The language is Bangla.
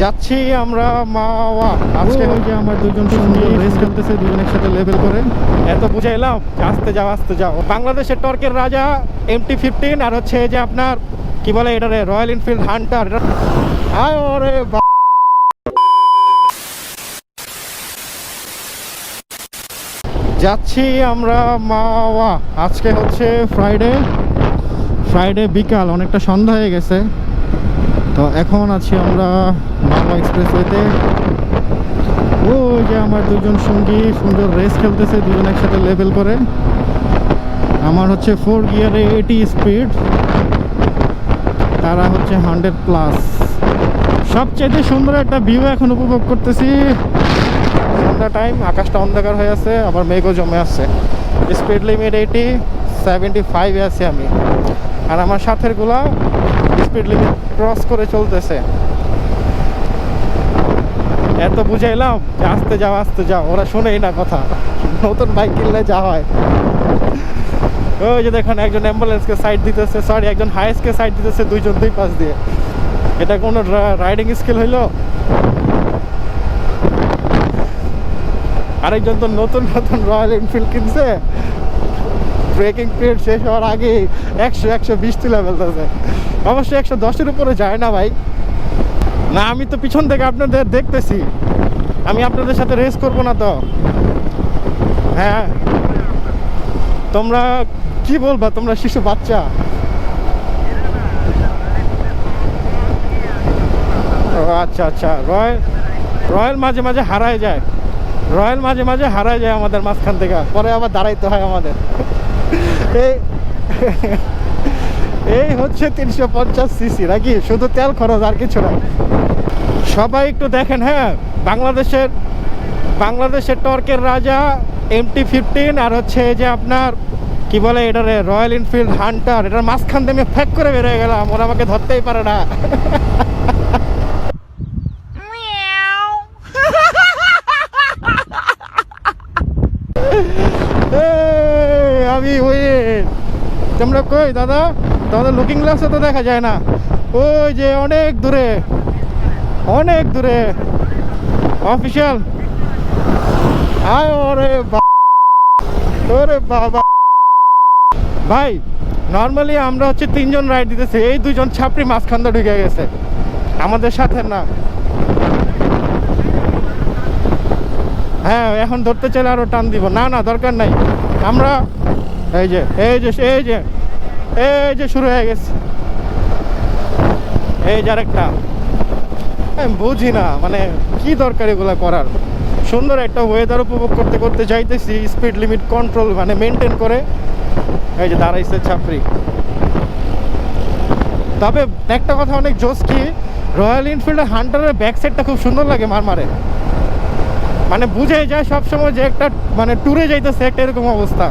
যাচ্ছি আমরা মাওয়া। আজকে ওই যে আমার দুজন রেস খেলতেছে দুজন। একসাথে লেভেল করে। এত বুঝাইলাম আস্তে যাও আস্তে যাও। বাংলাদেশের টর্কের রাজা এমটি ফিফটিন আর হচ্ছে এই যে আপনার কি বলে এটা রে রয়্যাল এনফিল্ড হান্টার আয় ওরে যাচ্ছি আমরা মাওয়া। আজকে হচ্ছে ফ্রাইডে ফ্রাইডে বিকাল অনেকটা সন্ধ্যা হয়ে গেছে। তো এখন আছি আমরা মাওয়া এক্সপ্রেসওয়েতে। ওই যে আমার দুজন সঙ্গী সুন্দর রেস খেলতেছে, দুজন একসাথে লেভেল করে। আমার হচ্ছে ফোর গিয়ারে এইটি স্পিড তারা হচ্ছে হান্ড্রেড প্লাস সবচেয়ে সুন্দর একটা ভিউ এখন উপভোগ করতেছি। সন্ধ্যা টাইম আকাশটা অন্ধকার হয়ে আছে, আবার মেঘও জমে আছে। স্পিড লিমিট এইটি সেভেন্টি ফাইভে আছি আমি। আর আমার সাথেরগুলা স্পিড লিমিট ক্রস করে চলতেছে। এত বুঝাইলাম যে আস্তে যাও আস্তে যাও, ওরা শুনেই না কথা। নতুন বাইক কিনলে যা হয়। ওই যে দেখুন, একজন অ্যাম্বুলেন্সকে সাইড দিতেছে সরি একজন হাইস্টকে সাইড দিতেছে, দুইজন দুই পাশ দিয়ে। এটা কোনো রাইডিং স্কিল হইল? আরেকজন তো নতুন নতুন রয়্যাল এনফিল্ড কিনছে। ব্রেকিং পিরিয়ড শেষ হওয়ার আগে একশো একশো বিশ তুলে ফেলতেছে অবশ্যই একশো দশের উপরে যায় না ভাই। না, আমি তো পিছন থেকে আপনাদের দেখতেছি। আমি আপনাদের সাথে রেস করব না তো। হ্যাঁ। তোমরা কি বলবা? তোমরা শিশু বাচ্চা। আচ্ছা আচ্ছা। রয়্যাল রয়্যাল মাঝে মাঝে হারায় যায়। রয়্যাল মাঝে মাঝে হারায় যায় আমাদের মাঝখান থেকে। পরে আবার দাঁড়াইতে হয় আমাদের। এই এই হচ্ছে তিনশো পঞ্চাশ সিসি নাকি? শুধু তেল খরচ আর কিছু না। সবাই একটু দেখেন হ্যাঁ? বাংলাদেশের বাংলাদেশের টর্কের রাজা এমটি ফিফটিন আর হচ্ছে এই যে আপনার কি বলে এটারে রয়্যাল এনফিল্ড হান্টার এটার মাঝখান দিয়ে আমি ফ্যাক করে বেরিয়ে গেলাম ওরা আমাকে ধরতেই পারে না। আমি উইন তোমরা কই, দাদা? তোমাদের লুকিং গ্লাসে তো দেখা যায় না। ওই যে অনেক দূরে অনেক দূরে। অফিসিয়াল আয় ওরে ওরে বাবা। ভাই নর্মালি আমরা হচ্ছে তিনজন রাইড দিতেছি, এই দুজন ছাপড়ি মাঝখান দিয়ে ঢুকে গেছে। আমাদের সাথে না। হ্যাঁ এখন ধরতে চাইলে আরও টান দিব। না না, দরকার নাই। আমরা এই যে এই যে এই যে এই যে শুরু হয়ে গেছে। এই যে আরেকটা। বুঝি না মানে কি দরকার এগুলো করার? সুন্দর একটা ওয়েদার উপভোগ করতে করতে চাইতেছি স্পিড লিমিট কন্ট্রোল মানে মেনটেন করে। এই যে দাঁড়াইছে ছাপড়ি। তবে একটা কথা অনেক জোস কি রয়্যাল এনফিল্ডের হান্টারের ব্যাক সাইডটা খুব সুন্দর লাগে মারমারে। মানে বুঝে যায় সবসময় যে একটা মানে ট্যুরে যাইতেছে একটা এরকম অবস্থা।